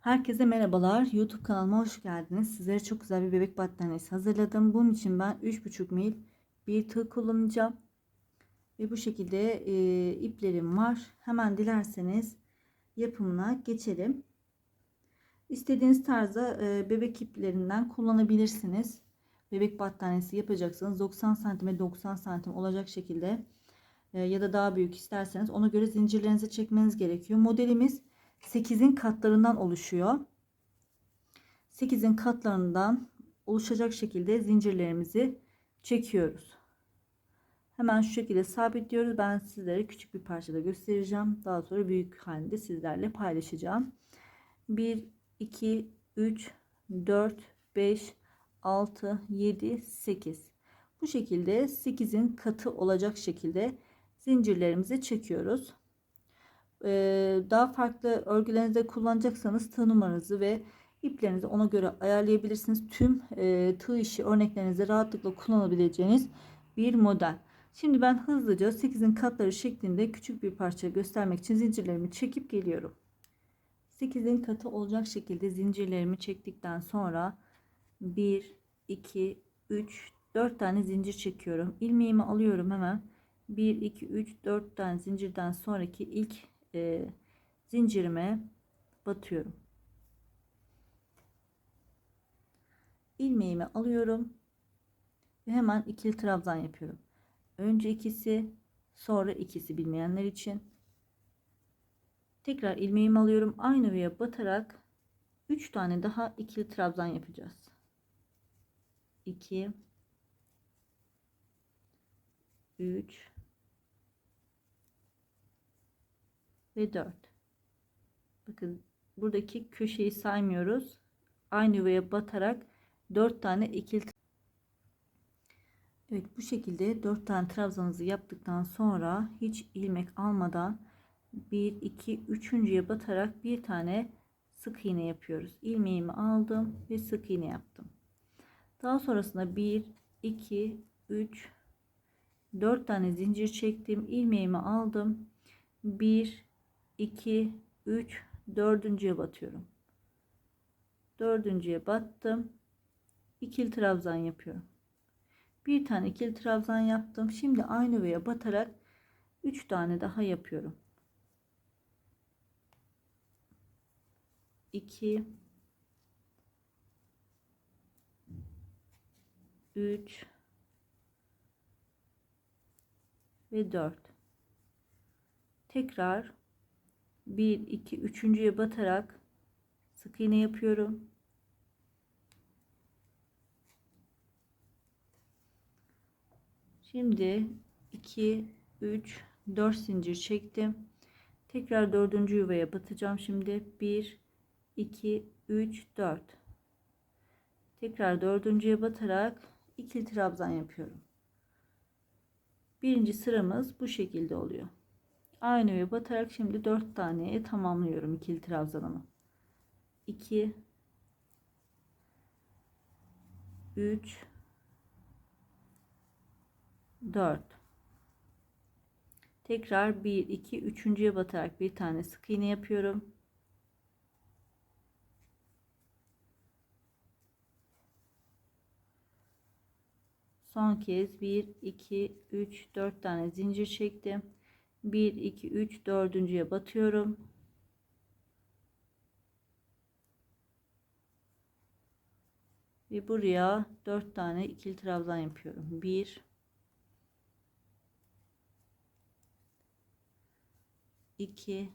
Herkese merhabalar. YouTube kanalıma hoş geldiniz. Sizlere çok güzel bir bebek battaniyesi hazırladım. Bunun için ben 3,5 mil bir tığ kullanacağım. Ve bu şekilde e, iplerim var. Hemen dilerseniz yapımına geçelim. İstediğiniz tarzda e, bebek iplerinden kullanabilirsiniz. Bebek battaniyesi yapacaksanız 90 cm 90 cm olacak şekilde e, ya da daha büyük isterseniz ona göre zincirlerinizi çekmeniz gerekiyor. Modelimiz 8'in katlarından oluşuyor. 8'in katlarından oluşacak şekilde zincirlerimizi çekiyoruz. Hemen şu şekilde sabitliyoruz. Ben sizlere küçük bir parçada göstereceğim. Daha sonra büyük halinde sizlerle paylaşacağım. 1, 2, 3, 4, 5, 6, 7, 8. Bu şekilde 8'in katı olacak şekilde zincirlerimizi çekiyoruz. Daha farklı örgülerinizde kullanacaksanız tığ numaranızı ve iplerinizi ona göre ayarlayabilirsiniz. Tüm tığ işi örneklerinizde rahatlıkla kullanabileceğiniz bir model. Şimdi ben hızlıca 8'in katları şeklinde küçük bir parça göstermek için zincirlerimi çekip geliyorum. 8'in katı olacak şekilde zincirlerimi çektikten sonra 1, 2, 3, 4 tane zincir çekiyorum. İlmeğimi alıyorum hemen. 1, 2, 3, 4 tane zincirden sonraki ilk e, zincirime batıyorum. ilmeğimi alıyorum ve hemen ikili trabzan yapıyorum. Önce ikisi, sonra ikisi bilmeyenler için. Tekrar ilmeğimi alıyorum. Aynı yuvaya batarak 3 tane daha ikili trabzan yapacağız. 2 3 ve 4. Bakın buradaki köşeyi saymıyoruz. Aynı yuvaya batarak 4 tane ikili Evet bu şekilde 4 tane trabzanınızı yaptıktan sonra hiç ilmek almadan 1 2 3.ye batarak bir tane sık iğne yapıyoruz. İlmeğimi aldım ve sık iğne yaptım. Daha sonrasında 1 2 3 4 tane zincir çektim. ilmeğimi aldım. 1 2 3 dördüncüye batıyorum. Dördüncüye battım. İkili trabzan yapıyorum. Bir tane ikili trabzan yaptım. Şimdi aynı yuvaya batarak 3 tane daha yapıyorum. 2 3 ve 4 tekrar 1 2 üçüncüye batarak sık iğne yapıyorum Şimdi 2, 3, 4 zincir çektim. Tekrar dördüncü yuvaya batacağım. Şimdi 1, 2, 3, 4. Tekrar dördüncüye batarak ikili trabzan yapıyorum. Birinci sıramız bu şekilde oluyor. Aynı yuvaya batarak şimdi 4 taneye tamamlıyorum ikili trabzanımı. 2 3 4 tekrar 1 2 üçüncüye batarak bir tane sık iğne yapıyorum. Son kez 1 2 3 4 tane zincir çektim 1 2 3 dördüncüye batıyorum. Ve buraya 4 tane ikili trabzan yapıyorum. 1 2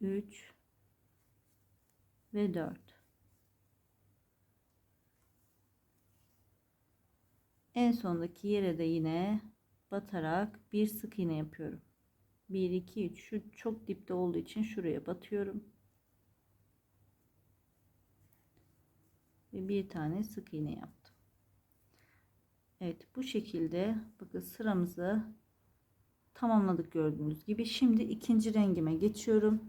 3 ve 4 en sondaki yere de yine batarak bir sık iğne yapıyorum 1 2 3 şu çok dipte olduğu için şuraya batıyorum ve bir tane sık iğne yaptım Evet bu şekilde bakın sıramızı tamamladık gördüğünüz gibi. Şimdi ikinci rengime geçiyorum.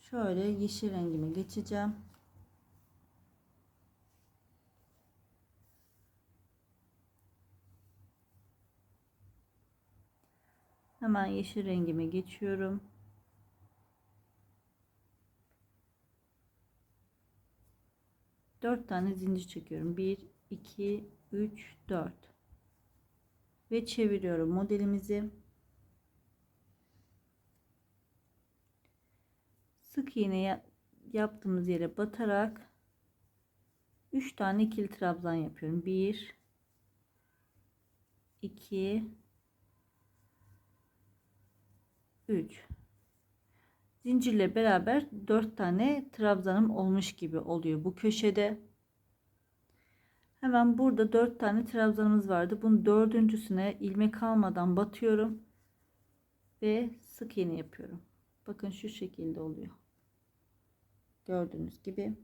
Şöyle yeşil rengime geçeceğim. Hemen yeşil rengime geçiyorum. Dört tane zincir çekiyorum. Bir, iki, üç, dört. Ve çeviriyorum modelimizi. Sık iğne yaptığımız yere batarak 3 tane ikili trabzan yapıyorum. 1 2 3 zincirle beraber 4 tane trabzanım olmuş gibi oluyor bu köşede. Hemen burada 4 tane trabzanımız vardı. Bunun dördüncüsüne ilmek almadan batıyorum ve sık iğne yapıyorum. Bakın şu şekilde oluyor. Gördüğünüz gibi.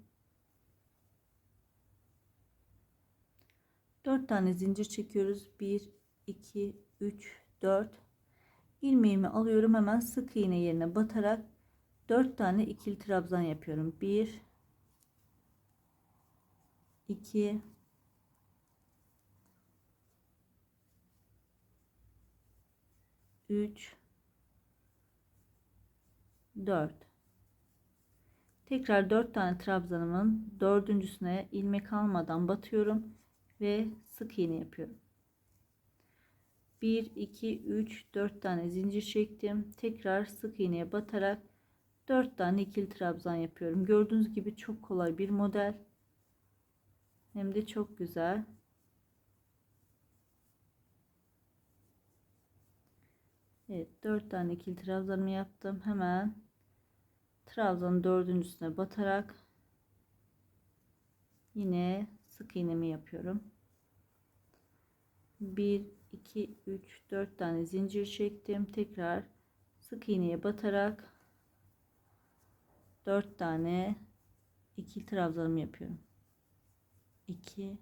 4 tane zincir çekiyoruz. 1 2 3 4 ilmeğimi alıyorum hemen sık iğne yerine batarak 4 tane ikili trabzan yapıyorum. 1 2 3 4 tekrar 4 tane trabzanımın dördüncüsüne ilmek almadan batıyorum ve sık iğne yapıyorum 1 2 3 4 tane zincir çektim. Tekrar sık iğneye batarak 4 tane ikili trabzan yapıyorum. Gördüğünüz gibi çok kolay bir model. Hem de çok güzel. Evet 4 tane ikili trabzanımı yaptım. Hemen trabzanın dördüncüsüne batarak yine sık iğnemi yapıyorum. 1 2 3 4 tane zincir çektim. Tekrar sık iğneye batarak 4 tane ikili trabzanımı yapıyorum. 2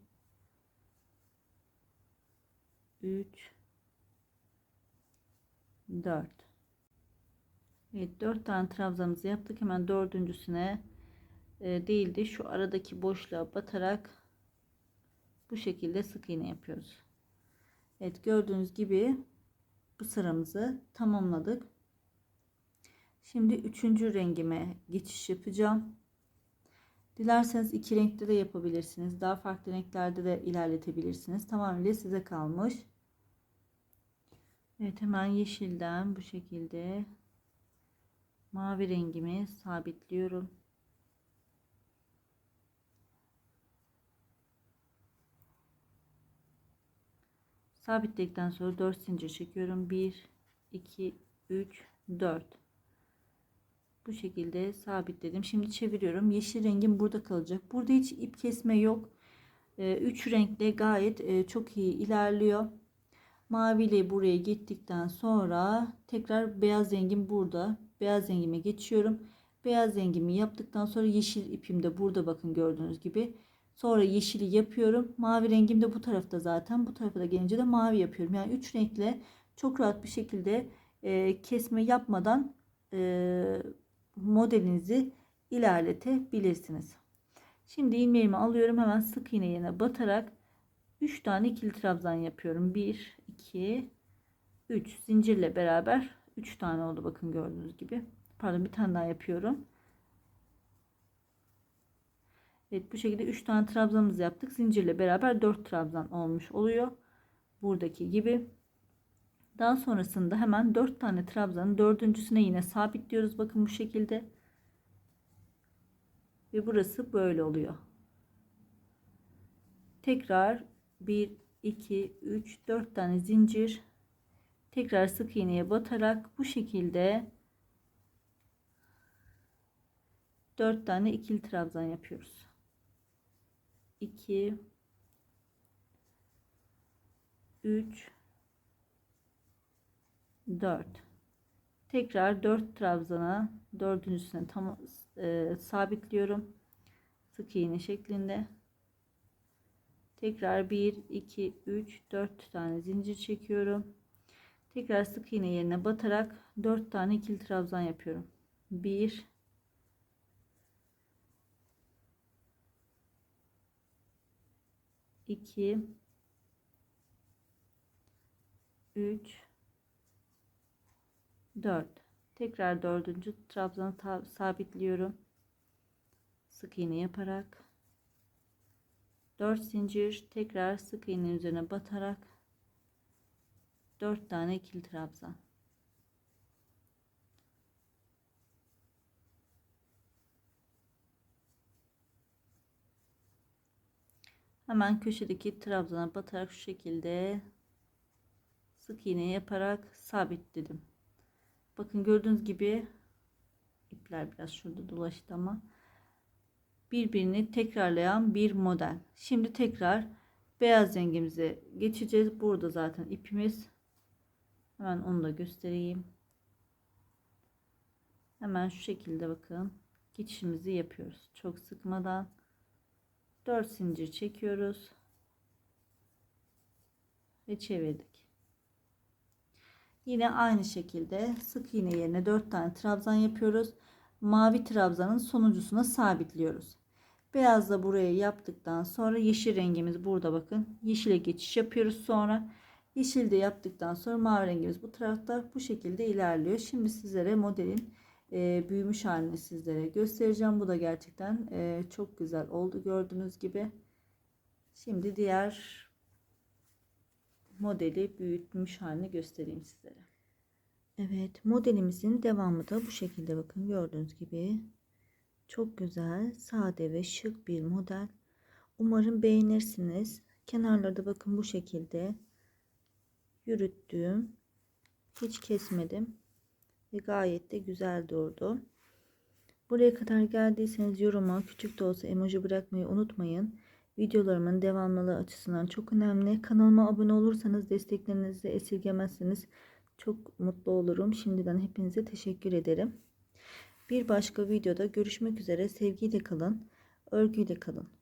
3 4 Evet 4 tane trabzanımızı yaptık. Hemen dördüncüsüne e, değildi şu aradaki boşluğa batarak bu şekilde sık iğne yapıyoruz Evet gördüğünüz gibi bu sıramızı tamamladık. Şimdi üçüncü rengime geçiş yapacağım. Dilerseniz iki renkte de yapabilirsiniz. Daha farklı renklerde de ilerletebilirsiniz. Tamamıyla size kalmış. Evet hemen yeşilden bu şekilde mavi rengimi sabitliyorum. Sabitledikten sonra 4 zincir çekiyorum. 1 2 3 4 bu şekilde sabitledim. Şimdi çeviriyorum. Yeşil rengim burada kalacak. Burada hiç ip kesme yok. 3 ee, renkle gayet e, çok iyi ilerliyor. Mavi ile buraya gittikten sonra tekrar beyaz rengim burada. Beyaz rengime geçiyorum. Beyaz rengimi yaptıktan sonra yeşil ipim de burada bakın gördüğünüz gibi Sonra yeşili yapıyorum. Mavi rengim de bu tarafta zaten. Bu tarafa da gelince de mavi yapıyorum. Yani üç renkle çok rahat bir şekilde e, kesme yapmadan e, modelinizi ilerletebilirsiniz. Şimdi ilmeğimi alıyorum. Hemen sık iğne yerine batarak 3 tane ikili trabzan yapıyorum. 1, 2, 3 zincirle beraber 3 tane oldu. Bakın gördüğünüz gibi. Pardon bir tane daha yapıyorum. Evet bu şekilde 3 tane trabzanımızı yaptık. Zincirle beraber 4 trabzan olmuş oluyor. Buradaki gibi. Daha sonrasında hemen 4 tane trabzanın dördüncüsüne yine sabitliyoruz. Bakın bu şekilde. Ve burası böyle oluyor. Tekrar 1, 2, 3, 4 tane zincir. Tekrar sık iğneye batarak bu şekilde 4 tane ikili trabzan yapıyoruz. 2 3 4 tekrar 4 trabzana dördüncüsüne tam e, sabitliyorum. Sık iğne şeklinde. Tekrar 1 2 3 4 tane zincir çekiyorum. Tekrar sık iğne yerine batarak 4 tane ikili trabzan yapıyorum. 1 2 3 4 tekrar dördüncü trabzanı sabitliyorum. Sık iğne yaparak. 4 zincir tekrar sık iğne üzerine batarak. 4 tane ikili trabzan hemen köşedeki trabzana batarak şu şekilde sık iğne yaparak sabitledim. Bakın gördüğünüz gibi ipler biraz şurada dolaştı ama birbirini tekrarlayan bir model. Şimdi tekrar beyaz rengimize geçeceğiz. Burada zaten ipimiz. Hemen onu da göstereyim. Hemen şu şekilde bakın. Geçişimizi yapıyoruz. Çok sıkmadan 4 zincir çekiyoruz. Ve çevirdik. Yine aynı şekilde sık iğne yerine 4 tane trabzan yapıyoruz. Mavi trabzanın sonuncusuna sabitliyoruz. Beyaz da buraya yaptıktan sonra yeşil rengimiz burada bakın. Yeşile geçiş yapıyoruz sonra. Yeşil de yaptıktan sonra mavi rengimiz bu tarafta bu şekilde ilerliyor. Şimdi sizlere modelin e, büyümüş halini sizlere göstereceğim. Bu da gerçekten e, çok güzel oldu gördüğünüz gibi. Şimdi diğer modeli büyütmüş halini göstereyim sizlere. Evet modelimizin devamı da bu şekilde bakın gördüğünüz gibi. Çok güzel sade ve şık bir model. Umarım beğenirsiniz. Kenarlarda bakın bu şekilde yürüttüm. Hiç kesmedim ve gayet de güzel durdu. Buraya kadar geldiyseniz yoruma küçük de olsa emoji bırakmayı unutmayın. Videolarımın devamlılığı açısından çok önemli. Kanalıma abone olursanız desteklerinizi esirgemezseniz çok mutlu olurum. Şimdiden hepinize teşekkür ederim. Bir başka videoda görüşmek üzere. Sevgiyle kalın, örgüyle kalın.